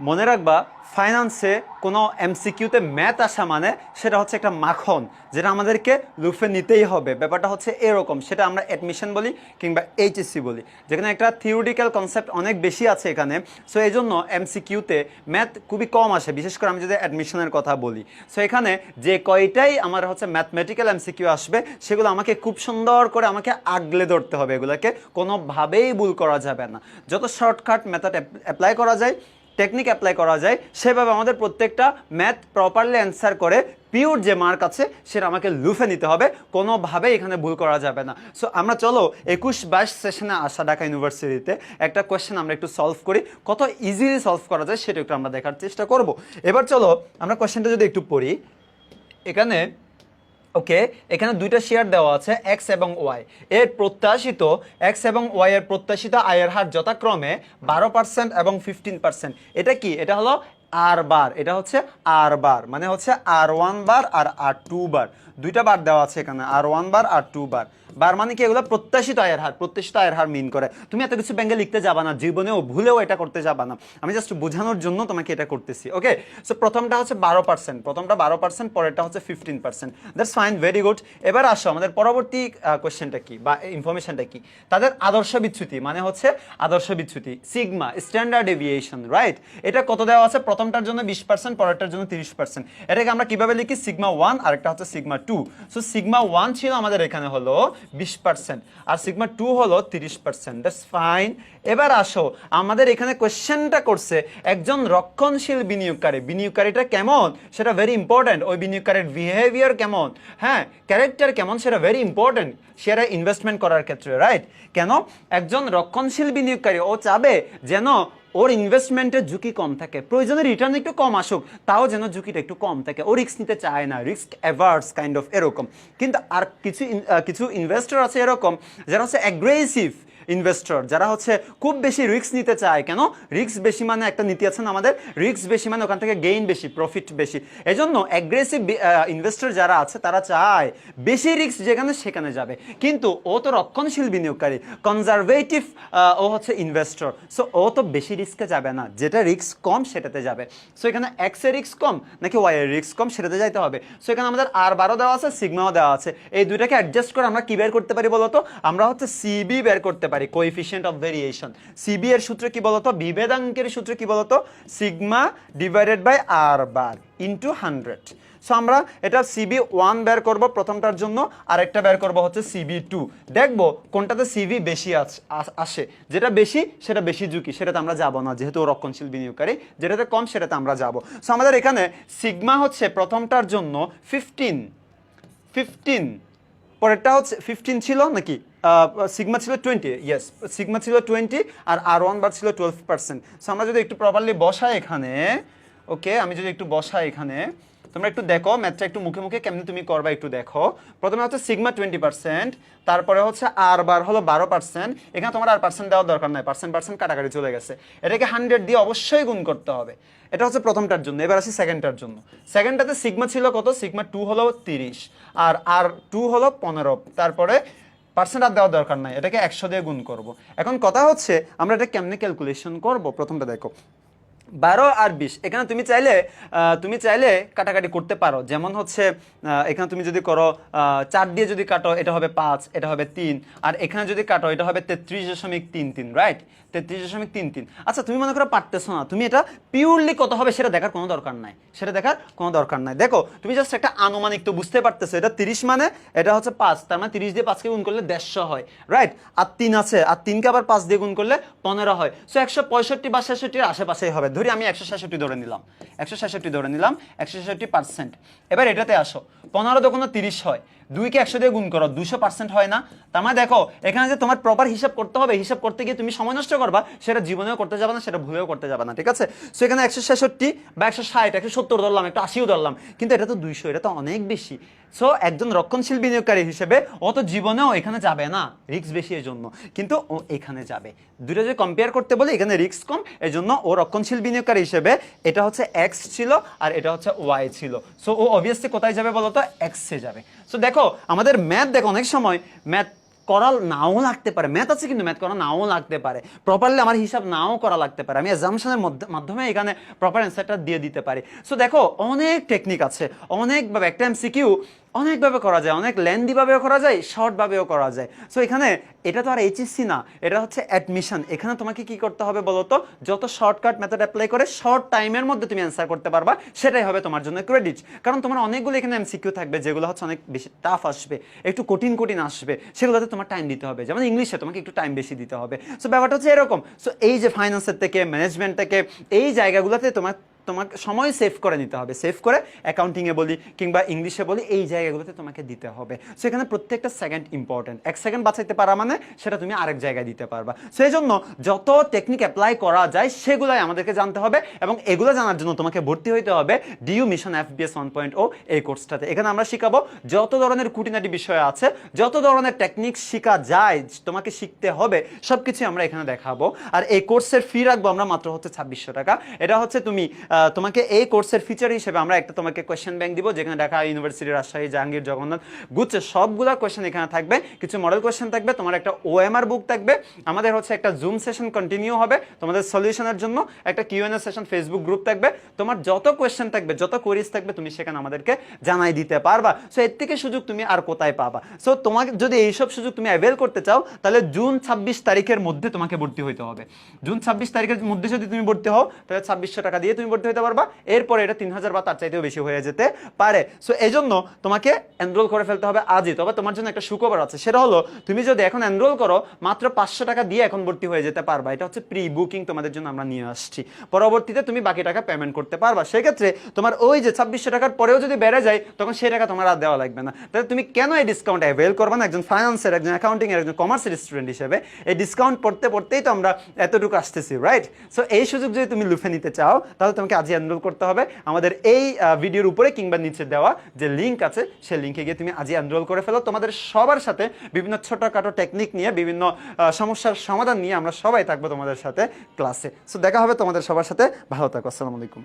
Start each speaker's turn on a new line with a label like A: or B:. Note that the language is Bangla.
A: মনে রাখবা ফাইন্যান্সে কোনো এমসিকিউতে ম্যাথ আসা মানে সেটা হচ্ছে একটা মাখন, যেটা আমাদেরকে লুফে নিতেই হবে। ব্যাপারটা হচ্ছে এরকম, সেটা আমরা অ্যাডমিশন বলি কিংবা এইচএসসি বলি। যেখানে একটা থিওরিটিক্যাল কনসেপ্ট অনেক বেশি আছে এখানে সো এই জন্য এমসিকিউতে ম্যাথ খুবই কম আসে, বিশেষ করে আমি যদি অ্যাডমিশনের কথা বলি। সো এখানে যে কয়টাই আমার হচ্ছে ম্যাথমেটিক্যাল এমসিকিউ আসবে, সেগুলো আমাকে খুব সুন্দর করে আমাকে আগলে ধরতে হবে এগুলোকে, কোনোভাবেই ভুল করা যাবে না। যত শর্টকাট মেথড অ্যাপ্লাই করা যায় টেকনিক অ্যাপ্লাই করা যায়, সেভাবে আমাদের প্রত্যেকটা ম্যাথ প্রপারলি অ্যান্সার করে পিওর যে মার্ক আছে, সেটা আমাকে লুফে নিতে হবে। কোনোভাবেই এখানে ভুল করা যাবে না। সো আমরা চলো একুশ বাইশ সেশনে আসা ঢাকা ইউনিভার্সিটিতে একটা কোয়েশ্চেন আমরা একটু সলভ করি। কত ইজিলি সলভ করা যায় সেটা একটু আমরা দেখার চেষ্টা করব। এবার চলো আমরা কোয়েশ্চেনটা যদি একটু পড়ি। এখানে ওকে, এখানে দুইটা শেয়ার দেওয়া আছে এক্স এবং ওয়াই এর প্রত্যাশিত এক্স এবং ওয়াই এর প্রত্যাশিত আয়ের হার যথাক্রমে বারো পার্সেন্ট এবং ফিফটিন পার্সেন্ট এটা কি? এটা হলো আর বার, এটা হচ্ছে আর বার মানে হচ্ছে আর ওয়ান বার আর আর টু বার। দুইটা বার দেওয়া আছে এখানে, আর ওয়ান বার, আর টু বার। বার মানে কি, এগুলো প্রত্যাশিত আয়ের হার, প্রত্যাশিত আয়ের হার মিন করে। তুমি এত কিছু ব্যাঙ্গে লিখতে যাবা না, জীবনেও ভুলেও এটা করতে যাবা না। আমি জাস্ট বোঝানোর জন্য তোমাকে এটা করতেছি ওকে সো প্রথমটা হচ্ছে বারো পার্সেন্ট প্রথমটা বারো পার্সেন্ট পরেরটা হচ্ছে fifteen percent that's fine very good এবার আসো, আমাদের পরবর্তী কোয়েশ্চেনটা কি, বা ইনফরমেশনটা কি? তাদের আদর্শ বিচ্যুতি মানে হচ্ছে আদর্শ বিচ্যুতি সিগমা স্ট্যান্ডার্ড এভিয়েশন রাইট এটা কত দেওয়া আছে? প্রথমটার জন্য বিশ পার্সেন্ট পরেরটার জন্য তিরিশ পার্সেন্ট এটাকে আমরা কীভাবে লিখি? সিগমা ওয়ান আর একটা হচ্ছে sigma two. So sigma one ছিল আমাদের এখানে হলো বিশ পার্সেন্ট আর সিগমা টু হলো তিরিশ পার্সেন্ট দ্যাটস ফাইন এবার আসো, আমাদের এখানে কোয়েশ্চেনটা করছে, একজন রক্ষণশীল বিনিয়োগকারী। বিনিয়োগকারীটা কেমন? সেটা ভেরি ইম্পর্ট্যান্ট ওই বিনিয়োগকারীর বিহেভিয়ার কেমন? হ্যাঁ ক্যারেক্টার কেমন? সেটা ভেরি ইম্পর্ট্যান্ট শেয়ারে ইনভেস্টমেন্ট করার ক্ষেত্রে রাইট কেন? একজন রক্ষণশীল বিনিয়োগকারী, ও চাবে যেন ওর ইনভেস্টমেন্টের ঝুঁকি কম থাকে। প্রয়োজনে রিটার্ন একটু কম আসুক, তাও যেন ঝুঁকিটা একটু কম থাকে। ও রিস্ক নিতে চায় না রিস্ক অ্যাভার্স কাইন্ড অফ এরকম। কিন্তু আর কিছু কিছু ইনভেস্টর আছে এরকম, যারা হচ্ছে অ্যাগ্রেসিভ ইনভেস্টর যারা হচ্ছে খুব বেশি রিস্ক নিতে চায়, কেন? রিস্ক বেশি মানে একটা নীতি আছে না আমাদের? রিস্ক বেশি মানে ওখান থেকে গেইন বেশি প্রফিট বেশি। এজন্য অ্যাগ্রেসিভ ইনভেস্টর যারা আছে, তারা চায় বেশি রিস্ক যেখানে সেখানে যাবে। কিন্তু ও তো রক্ষণশীল বিনিয়োগকারী কনজারভেটিভ ও হচ্ছে ইনভেস্টর সো ও তো বেশি রিস্কে যাবে না, যেটা রিস্ক কম সেটাতে যাবে। সো এখানে এক্সের রিস্ক কম, নাকি ওয়াই এর রিস্ক কম সেটাতে যাইতে হবে। সো এখানে আমাদের আর বারো দেওয়া আছে সিগমাও দেওয়া আছে। এই দুইটাকে অ্যাডজাস্ট করে আমরা কি বের করতে পারি বলতো? আমরা হচ্ছে সিবি বের করতে পারি। কোএফিসিয়েন্ট অফ ভেরিয়েশন সিবি এর সূত্র কি বলতো? বিভেদাঙ্কের সূত্র কি বলতো? সিগমা ডিভাইডেড বাই আর বার ইন্টু হান্ড্রেড সো আমরা এটা সিবি ওয়ান বের করব প্রথমটার জন্য আর একটা বের করব হচ্ছে সিবি টু দেখব কোনটাতে সিবি বেশি আসে। যেটা বেশি, সেটা বেশি ঝুঁকি, সেটাতে আমরা যাব না, যেহেতু রক্ষণশীল বিনিয়োগকারী। যেটাতে কম, সেটাতে আমরা যাব। সো আমাদের এখানে সিগমা হচ্ছে প্রথমটার জন্য ফিফটিন ফিফটিন পরেরটা হচ্ছে ফিফটিন ছিল নাকি? সিগমা ছিল টোয়েন্টি ইয়েস সিগমা ছিল টোয়েন্টি আর আর ওয়ান বার ছিল টুয়েলভ পার্সেন্ট সো আমরা যদি একটু প্রপারলি বসাই এখানে ওকে আমি যদি একটু বসাই এখানে, তোমরা একটু দেখো ম্যাথটা একটু মুখে মুখে কেমনি তুমি করবা একটু দেখো। প্রথমে হচ্ছে সিগমা টোয়েন্টি পার্সেন্ট তারপরে হচ্ছে আর বার হলো বারো পার্সেন্ট এখানে তোমার আর পার্সেন্ট দেওয়ার দরকার নাই পার্সেন্ট পার্সেন্ট কাটাকাটি চলে গেছে। এটাকে হান্ড্রেড দিয়ে অবশ্যই গুণ করতে হবে। এটা হচ্ছে প্রথমটার জন্য, এবার আসি সেকেন্ডটার জন্য। সেকেন্ডটাতে সিগমা ছিল কত? সিগমা টু হলো তিরিশ, আর আর টু হলো পনেরো, তারপরে পার্সেন্ট আর দেওয়ার দরকার নাই, এটাকে একশো দিয়ে গুণ করব। এখন কথা হচ্ছে, আমরা এটা কেমনে ক্যালকুলেশন করব? প্রথমটা দেখো। বারো আর বিশ। এখানে তুমি চাইলে তুমি চাইলে কাটাকাটি করতে পারো। যেমন হচ্ছে এখানে তুমি যদি করো চার দিয়ে যদি কাটো, এটা হবে পাঁচ, এটা হবে তিন। আর এখানে যদি কাটো, এটা হবে তেত্রিশ দশমিক তিন তিন রাইট তেত্রিশ দশমিক তিন তিন। আচ্ছা তুমি মনে করো পারতেছো না। তুমি এটা পিওরলি কত হবে সেটা দেখার কোনো দরকার নাই। সেটা দেখার কোনো দরকার নাই। দেখো, তুমি জাস্ট একটা আনুমানিক তো বুঝতে পারতেছো, এটা তিরিশ মানে এটা হচ্ছে পাঁচ। তার মানে তিরিশ দিয়ে পাঁচকে গুণ করলে দেড়শো হয় রাইট আর তিন আছে, আর তিনকে আবার পাঁচ দিয়ে গুণ করলে পনেরো হয়। সো একশো পঁয়ষট্টি বা ছেষট্টির আশেপাশেই হবে। ধরি আমি একশো ছেষট্টি ধরে নিলাম। একশো ছেষট্টি ধরে নিলাম, একশো ছেষট্টি পার্সেন্ট এবার এটাতে আসো। পনেরো তো কোনো তিরিশ হয়। দুইকে একশো দিয়ে গুণ করো, দুশো পার্সেন্ট হয় না। তার মানে দেখো, এখানে যে তোমার প্রপার হিসাব করতে হবে, হিসাব করতে গিয়ে তুমি সময় নষ্ট করবা, সেটা জীবনেও করতে যাবে না, সেটা ভুলেও করতে যাবে না, ঠিক আছে? সো এখানে একশো ছেষট্টি বা একশো ষাট, একশো সত্তর ধরলাম, একটু আশিও ধরলাম, কিন্তু এটা তো দুইশো, এটা তো অনেক বেশি। সো একজন রক্ষণশীল বিনিয়োগকারী হিসেবে ও তো জীবনেও এখানে যাবে না রিক্স বেশি এর জন্য কিন্তু ও এখানে যাবে। দুটো যদি কম্পেয়ার করতে বলি, এখানে রিস্ক কম এই জন্য ও রক্ষণশীল বিনিয়োগকারী হিসেবে এটা হচ্ছে এক্স ছিল আর এটা হচ্ছে ওয়াই ছিল। সো ও অবভিয়াসলি কোথায় যাবে বলো তো এক্সে যাবে। সো দেখো, আমাদের ম্যাথ দেখো, অনেক সময় ম্যাথ করা নাও লাগতে পারে। ম্যাথ আছে কিন্তু ম্যাথ করা নাও লাগতে পারে। প্রপারলি আমার হিসাব নাও করা লাগতে পারে। আমি এক্সামশনের মাধ্যমে এখানে প্রপার অ্যান্সারটা দিয়ে দিতে পারি। সো দেখো, অনেক টেকনিক আছে। অনেকভাবে একটা এমসিকিউ অনেকভাবে করা যায়, অনেক লেন্দিভাবেও করা যায় শর্টভাবেও করা যায়। সো এখানে এটা তো আর এইচএসসি না, এটা হচ্ছে অ্যাডমিশন এখানে তোমাকে কি করতে হবে বলো তো যত শর্টকাট মেথড অ্যাপ্লাই করে শর্ট টাইমের মধ্যে তুমি অ্যান্সার করতে পারবা, সেটাই হবে তোমার জন্য ক্রেডিট কারণ তোমার অনেকগুলো এখানে এমসিকিউ থাকবে, যেগুলো হচ্ছে অনেক বেশি টাফ আসবে, একটু কঠিন কঠিন আসবে, সেগুলোতে তোমার টাইম দিতে হবে। যেমন ইংলিশে তোমাকে একটু টাইম বেশি দিতে হবে। সো ব্যাপারটা হচ্ছে এরকম। সো এই যে ফাইন্যান্সের থেকে ম্যানেজমেন্ট থেকে, এই জায়গাগুলোতে তোমার তোমাকে সময় সেভ করে নিতে হবে। সেভ করে অ্যাকাউন্টিংয়ে বলি কিংবা ইংলিশে বলি, এই জায়গাগুলোতে তোমাকে দিতে হবে। সো এখানে প্রত্যেকটা সেকেন্ড ইম্পর্টেন্ট এক সেকেন্ড বাঁচাইতে পারা মানে সেটা তুমি আরেক জায়গায় দিতে পারবা। সেই জন্য যত টেকনিক অ্যাপ্লাই করা যায়, সেগুলাই আমাদেরকে জানতে হবে এবং এগুলো জানার জন্য তোমাকে ভর্তি হইতে হবে ডিউ মিশন এফ এফবিএস ওয়ান পয়েন্ট ও এই কোর্সটাতে এখানে আমরা শিখাবো যত ধরনের খুঁটিনাটি বিষয় আছে, যত ধরনের টেকনিক শেখা যায়, তোমাকে শিখতে হবে সব কিছু আমরা এখানে দেখাবো। আর এই কোর্সের ফি রাখব আমরা মাত্র হচ্ছে ছাব্বিশশো টাকা। এটা হচ্ছে তুমি তোমাকে এই কোর্সের ফিচার হিসেবে আমরা একটা তোমাকে কোয়েশ্চেন ব্যাংক দিব, যেখানে ঢাকা ইউনিভার্সিটি রাজশাহী, জাহাঙ্গীর, জগন্নাথ গুচ্ছে সবগুলা কোয়েশ্চেন এখানে থাকবে। কিছু মডেল কোয়েশ্চেন থাকবে, তোমার একটা ওএমআর বুক থাকবে। আমাদের হচ্ছে একটা জুম সেশন কন্টিনিউ হবে, তোমাদের সলিউশনের জন্য একটা কিউএনএ সেশন ফেসবুক গ্রুপ থাকবে। তোমার যত কোয়েশ্চেন থাকবে, যত কোয়েরিজ থাকবে, তুমি সেখানে আমাদেরকে জানাই দিতে পারবা। সো এর থেকে সুযোগ তুমি আর কোথায় পাবা? সো তোমাকে যদি এইসব সুযোগ তুমি অ্যাভেল করতে চাও, তাহলে জুন ছাব্বিশ তারিখের মধ্যে তোমাকে ভর্তি হইতে হবে। জুন ছাব্বিশ তারিখের মধ্যে যদি তুমি ভর্তি হও, তাহলে ছাব্বিশশো টাকা দিয়ে তুমি ভর্তি হতে পারবা, এরপরে এটা তিন হাজার বা তার চাইতেও বেশি হয়ে যেতে পারে। সো এই জন্য তোমাকে এনরোল করে ফেলতে হবে আজই। তবে তোমার জন্য একটা সুখবর আছে, সেটা হলো তুমি যদি এখন এনরোল করো, মাত্র পাঁচশো টাকা দিয়ে এখন ভর্তি হয়ে যেতে পারবা। এটা হচ্ছে প্রি বুকিং তোমাদের জন্য আমরা নিয়ে আসছি। পরবর্তীতে তুমি বাকি টাকা পেমেন্ট করতে পারবা। সেক্ষেত্রে তোমার ওই যে ছাব্বিশশো টাকার পরেও যদি বেড়ে যায়, তখন সেই টাকা তোমার আর দেওয়া লাগবে না। তাহলে তুমি কেন এই ডিসকাউন্ট অ্যাভেল করবে না? একজন ফাইন্যান্সের একজন অ্যাকাউন্টিং এর, একজন কমার্সের স্টুডেন্ট হিসেবে এই ডিসকাউন্ট পড়তে, পড়তেই তো আমরা এতটুকু আসতেছি রাইট সো এই সুযোগ যদি তুমি লুফে নিতে চাও, তাহলে তোমাকে আজই এনরোল করতে হবে। আমাদের এই ভিডিওর উপরে কিংবা নিচে দেওয়া যে লিঙ্ক আছে, সেই লিঙ্কে গিয়ে তুমি আজই এনরোল করে ফেলো। তোমাদের সবার সাথে বিভিন্ন ছোটোখাটো টেকনিক নিয়ে, বিভিন্ন সমস্যার সমাধান নিয়ে আমরা সবাই থাকব তোমাদের সাথে ক্লাসে সো দেখা হবে তোমাদের সবার সাথে। ভালো থাকো, আসসালামু আলাইকুম।